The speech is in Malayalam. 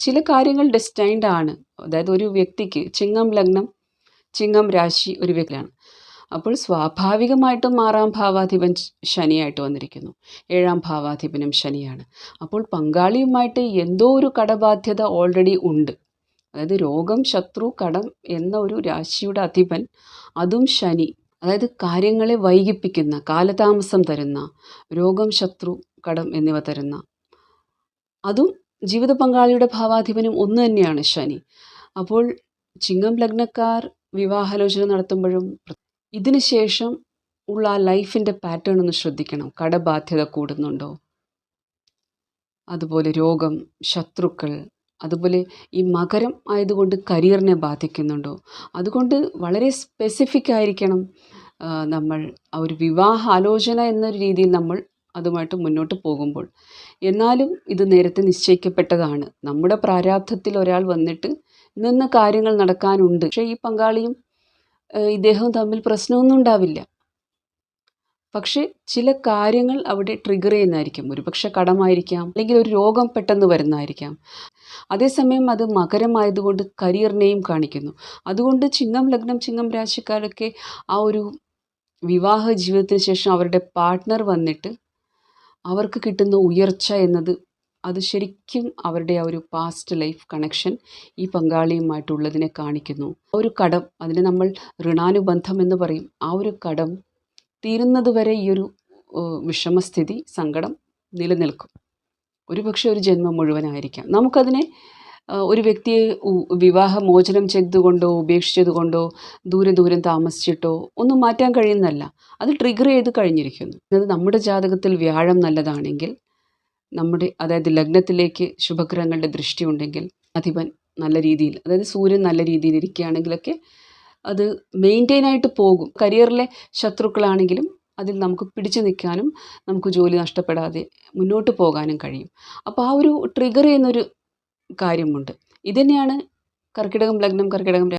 ചില കാര്യങ്ങൾ ഡെസ്റ്റൈൻഡ് ആണ്. അതായത് ഒരു വ്യക്തിക്ക് ചിങ്ങം ലഗ്നം ചിങ്ങം രാശി ഒരു വ്യക്തിയാണ്. അപ്പോൾ സ്വാഭാവികമായിട്ടും ആറാം ഭാവാധിപൻ ശനിയായിട്ട് വന്നിരിക്കുന്നു. ഏഴാം ഭാവാധിപനും ശനിയാണ്. അപ്പോൾ പങ്കാളിയുമായിട്ട് എന്തോ ഒരു കടബാധ്യത ഓൾറെഡി ഉണ്ട്. അതായത് രോഗം ശത്രു കടം എന്ന ഒരു രാശിയുടെ അധിപൻ അതും ശനി. അതായത് കാര്യങ്ങളെ വൈകിപ്പിക്കുന്ന കാലതാമസം തരുന്ന രോഗം ശത്രു കടം എന്നിവ തരുന്ന അതും ജീവിത പങ്കാളിയുടെ ഭാവാധിപനും ഒന്ന് തന്നെയാണ് ശനി. അപ്പോൾ ചിങ്ങം ലഗ്നക്കാർ വിവാഹാലോചന നടത്തുമ്പോഴും ഇതിന് ശേഷം ഉള്ള ആ ലൈഫിന്റെ പാറ്റേൺ ഒന്ന് ശ്രദ്ധിക്കണം. കടബാധ്യത കൂടുന്നുണ്ടോ? അതുപോലെ രോഗം ശത്രുക്കൾ അതുപോലെ ഈ മകരം ആയതുകൊണ്ട് കരിയറിനെ ബാധിക്കുന്നുണ്ടോ? അതുകൊണ്ട് വളരെ സ്പെസിഫിക് ആയിരിക്കണം നമ്മൾ ആ ഒരു വിവാഹ ആലോചന എന്നൊരു രീതിയിൽ നമ്മൾ അതുമായിട്ട് മുന്നോട്ട് പോകുമ്പോൾ. എന്നാലും ഇത് നേരത്തെ നിശ്ചയിക്കപ്പെട്ടതാണ്. നമ്മുടെ പ്രാരാബ്ധത്തിൽ ഒരാൾ വന്നിട്ട് നിന്ന് കാര്യങ്ങൾ നടക്കാനുണ്ട്. പക്ഷേ ഈ പങ്കാളിയും ഇദ്ദേഹവും തമ്മിൽ പ്രശ്നമൊന്നും ഉണ്ടാവില്ല. പക്ഷേ ചില കാര്യങ്ങൾ അവിടെ ട്രിഗർ ചെയ്യുന്നതായിരിക്കും. ഒരുപക്ഷെ കടമായിരിക്കാം അല്ലെങ്കിൽ ഒരു രോഗം പെട്ടെന്ന് വരുന്നതായിരിക്കാം. അതേസമയം അത് മകരമായതുകൊണ്ട് കരിയറിനെയും കാണിക്കുന്നു. അതുകൊണ്ട് ചിങ്ങം ലഗ്നം ചിങ്ങം രാശിക്കാരൊക്കെ ആ ഒരു വിവാഹ ജീവിതത്തിന് ശേഷം അവരുടെ പാർട്ട്ണർ വന്നിട്ട് അവർക്ക് കിട്ടുന്ന ഉയർച്ച എന്നത് അത് ശരിക്കും അവരുടെ ആ ഒരു പാസ്റ്റ് ലൈഫ് കണക്ഷൻ ഈ പങ്കാളിയുമായിട്ടുള്ളതിനെ കാണിക്കുന്നു. ഒരു കടം അതിനെ നമ്മൾ ഋണാനുബന്ധം എന്ന് പറയും. ആ ഒരു കടം തീരുന്നതുവരെ ഈ ഒരു വിഷമസ്ഥിതി സങ്കടം നിലനിൽക്കും. ഒരുപക്ഷെ ഒരു ജന്മം മുഴുവനായിരിക്കാം. നമുക്കതിനെ ഒരു വ്യക്തിയെ വിവാഹമോചനം ചെയ്തുകൊണ്ടോ ഉപേക്ഷിച്ചതുകൊണ്ടോ ദൂരെ ദൂരം താമസിച്ചിട്ടോ ഒന്നും മാറ്റാൻ കഴിയുന്നല്ല അത് ട്രിഗർ ചെയ്ത് കഴിഞ്ഞിരിക്കുന്നു. അത് നമ്മുടെ ജാതകത്തിൽ വ്യാഴം നല്ലതാണെങ്കിൽ നമ്മുടെ അതായത് ലഗ്നത്തിലേക്ക് ശുഭഗ്രഹങ്ങളുടെ ദൃഷ്ടി ഉണ്ടെങ്കിൽ അധിപൻ നല്ല രീതിയിൽ അതായത് സൂര്യൻ നല്ല രീതിയിൽ ഇരിക്കുകയാണെങ്കിലൊക്കെ അത് മെയിന്റെയിൻ ആയിട്ട് പോകും. കരിയറിലെ ശത്രുക്കളാണെങ്കിലും അതിൽ നമുക്ക് പിടിച്ചു നിൽക്കാനും നമുക്ക് ജോലി നഷ്ടപ്പെടാതെ മുന്നോട്ട് പോകാനും കഴിയും. അപ്പോൾ ആ ഒരു ട്രിഗർ ചെയ്യുന്നൊരു കാര്യമുണ്ട്. ഇതുതന്നെയാണ് കർക്കിടകം ലഗ്നം കർക്കിടകം